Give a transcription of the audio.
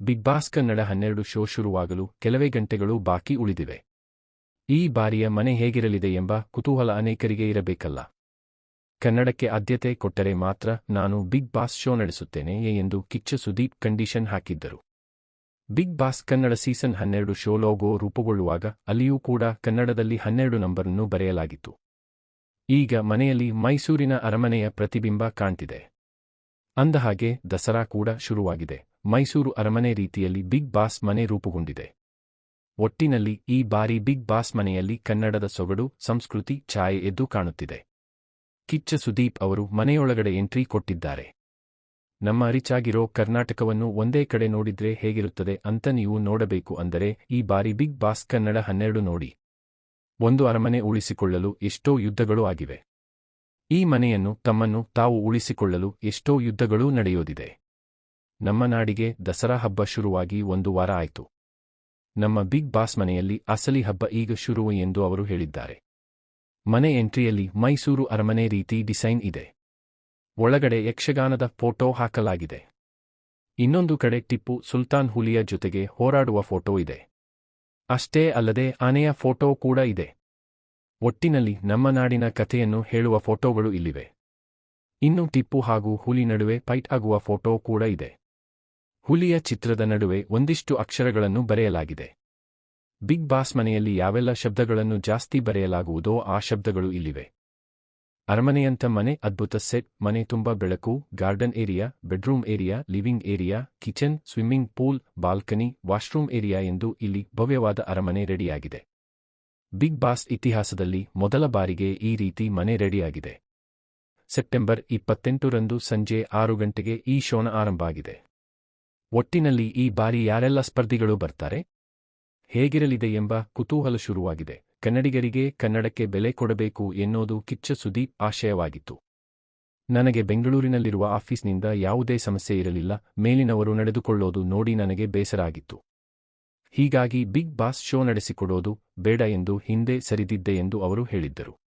Big boss Kannada ಹನ್ನೆರಡು show ಶುರುವಾಗಲು ಕೆಲವೇ ಗಂಟೆಗಳು ಬಾಕಿ ಉಳಿದಿವೆ. ಈ ಬಾರಿಯ ಮನೆ ಹೇಗಿರಲಿದೆ ಎಂಬ ಕುತೂಹಲ ಅನೇಕರಿಗೆ ಇರಬೇಕಲ್ಲ. ಕನ್ನಡಕ್ಕೆ ಆದ್ಯತೆ ಕೊಟ್ಟರೆ ಮಾತ್ರ ನಾನು ಬಿಗ್ ಬಾಸ್ ಶೋ ನಡೆಸುತ್ತೇನೆ ಎಂದು ಕಿಚ್ಚ ಸುದೀಪ್ ಕಂಡೀಷನ್ ಹಾಕಿದ್ದರು. ಬಿಗ್ ಬಾಸ್ ಕನ್ನಡ ಸೀಸನ್ ಹನ್ನೆರಡು ಶೋ ಲೋಗೋ ರೂಪುಗೊಳ್ಳುವಾಗ ಅಲ್ಲಿಯೂ ಕೂಡ ಕನ್ನಡದಲ್ಲಿ ಹನ್ನೆರಡು ನಂಬರನ್ನು ಬರೆಯಲಾಗಿತ್ತು. ಈಗ ಮನೆಯಲ್ಲಿ ಮೈಸೂರಿನ ಅರಮನೆಯ ಪ್ರತಿಬಿಂಬ ಕಾಣ್ತಿದೆ. ಅಂದಹಾಗೆ ದಸರಾ ಕೂಡ ಶುರುವಾಗಿದೆ. ಮೈಸೂರು ಅರಮನೆ ರೀತಿಯಲ್ಲಿ ಬಿಗ್ ಬಾಸ್ ಮನೆ ರೂಪುಗೊಂಡಿದೆ. ಒಟ್ಟಿನಲ್ಲಿ ಈ ಬಾರಿ ಬಿಗ್ ಬಾಸ್ ಮನೆಯಲ್ಲಿ ಕನ್ನಡದ ಸೊಗಡು, ಸಂಸ್ಕೃತಿ ಛಾಯೆ ಎದ್ದು ಕಾಣುತ್ತಿದೆ. ಕಿಚ್ಚ ಸುದೀಪ್ ಅವರು ಮನೆಯೊಳಗಡೆ ಎಂಟ್ರಿ ಕೊಟ್ಟಿದ್ದಾರೆ. ನಮ್ಮ ಅರಿಚಾಗಿರೋ ಕರ್ನಾಟಕವನ್ನು ಒಂದೇ ಕಡೆ ನೋಡಿದ್ರೆ ಹೇಗಿರುತ್ತದೆ ಅಂತ ನೀವು ನೋಡಬೇಕು ಅಂದರೆ ಈ ಬಾರಿ ಬಿಗ್ ಬಾಸ್ ಕನ್ನಡ ಹನ್ನೆರಡು ನೋಡಿ. ಒಂದು ಅರಮನೆ ಉಳಿಸಿಕೊಳ್ಳಲು ಎಷ್ಟೋ ಯುದ್ಧಗಳು ಆಗಿವೆ. ಈ ಮನೆಯನ್ನು ತಮ್ಮನ್ನು ತಾವು ಉಳಿಸಿಕೊಳ್ಳಲು ಎಷ್ಟೋ ಯುದ್ಧಗಳೂ ನಡೆಯೋದಿದೆ. ನಮ್ಮ ನಾಡಿಗೆ ದಸರಾ ಹಬ್ಬ ಶುರುವಾಗಿ ಒಂದು ವಾರ ಆಯಿತು. ನಮ್ಮ ಬಿಗ್ ಬಾಸ್ ಮನೆಯಲ್ಲಿ ಅಸಲಿ ಹಬ್ಬ ಈಗ ಶುರು ಎಂದು ಅವರು ಹೇಳಿದ್ದಾರೆ. ಮನೆ ಎಂಟ್ರಿಯಲ್ಲಿ ಮೈಸೂರು ಅರಮನೆ ರೀತಿ ಡಿಸೈನ್ ಇದೆ. ಒಳಗಡೆ ಯಕ್ಷಗಾನದ ಫೋಟೋ ಹಾಕಲಾಗಿದೆ. ಇನ್ನೊಂದು ಕಡೆ ಟಿಪ್ಪು ಸುಲ್ತಾನ್ ಹುಲಿಯ ಜೊತೆಗೆ ಹೋರಾಡುವ ಫೋಟೋ ಇದೆ. ಅಷ್ಟೇ ಅಲ್ಲದೆ ಆನೆಯ ಫೋಟೋ ಕೂಡ ಇದೆ. ಒಟ್ಟಿನಲ್ಲಿ ನಮ್ಮ ನಾಡಿನ ಕಥೆಯನ್ನು ಹೇಳುವ ಫೋಟೋಗಳು ಇಲ್ಲಿವೆ. ಇನ್ನು ಟಿಪ್ಪು ಹಾಗೂ ಹುಲಿ ನಡುವೆ ಫೈಟ್ ಆಗುವ ಫೋಟೋ ಕೂಡ ಇದೆ. ಹುಲಿಯ ಚಿತ್ರದ ನಡುವೆ ಒಂದಿಷ್ಟು ಅಕ್ಷರಗಳನ್ನು ಬರೆಯಲಾಗಿದೆ. ಬಿಗ್ ಬಾಸ್ ಮನೆಯಲ್ಲಿ ಯಾವೆಲ್ಲ ಶಬ್ದಗಳನ್ನು ಜಾಸ್ತಿ ಬರೆಯಲಾಗುವುದೋ ಆ ಶಬ್ದಗಳು ಇಲ್ಲಿವೆ. ಅರಮನೆಯಂಥ ಮನೆ, ಅದ್ಭುತ ಸೆಟ್, ಮನೆ ತುಂಬ ಬೆಳಕು, garden area, bedroom area, living area, kitchen, swimming pool, balcony, washroom area ಎಂದು ಇಲ್ಲಿ ಭವ್ಯವಾದ ಅರಮನೆ ರೆಡಿಯಾಗಿದೆ. ಬಿಗ್ ಬಾಸ್ ಇತಿಹಾಸದಲ್ಲಿ ಮೊದಲ ಬಾರಿಗೆ ಈ ರೀತಿ ಮನೆ ರೆಡಿಯಾಗಿದೆ. ಸೆಪ್ಟೆಂಬರ್ ಇಪ್ಪತ್ತೆಂಟರಂದು ಸಂಜೆ ಆರು ಗಂಟೆಗೆ ಈ ಶೋನ ಆರಂಭ ಆಗಿದೆ. ಒಟ್ಟಿನಲ್ಲಿ ಈ ಬಾರಿ ಯಾರೆಲ್ಲ ಸ್ಪರ್ಧಿಗಳು ಬರ್ತಾರೆ? ಹೇಗಿರಲಿದೆ ಎಂಬ ಕುತೂಹಲ ಶುರುವಾಗಿದೆ. ಕನ್ನಡಿಗರಿಗೆ ಕನ್ನಡಕ್ಕೆ ಬೆಲೆ ಕೊಡಬೇಕು ಎನ್ನೋದು ಕಿಚ್ಚ ಸುದೀಪ್ ಆಶಯವಾಗಿತ್ತು. ನನಗೆ ಬೆಂಗಳೂರಿನಲ್ಲಿರುವ ಆಫೀಸ್ನಿಂದ ಯಾವುದೇ ಸಮಸ್ಯೆ ಇರಲಿಲ್ಲ. ಮೇಲಿನವರು ನಡೆದುಕೊಳ್ಳೋದು ನೋಡಿ ನನಗೆ ಬೇಸರ ಆಗಿತ್ತು. ಹೀಗಾಗಿ ಬಿಗ್ ಬಾಸ್ ಶೋ ನಡೆಸಿಕೊಡೋದು ಬೇಡ ಎಂದು ಹಿಂದೆ ಸರಿದಿದ್ದೆ ಎಂದು ಅವರು ಹೇಳಿದ್ದರು.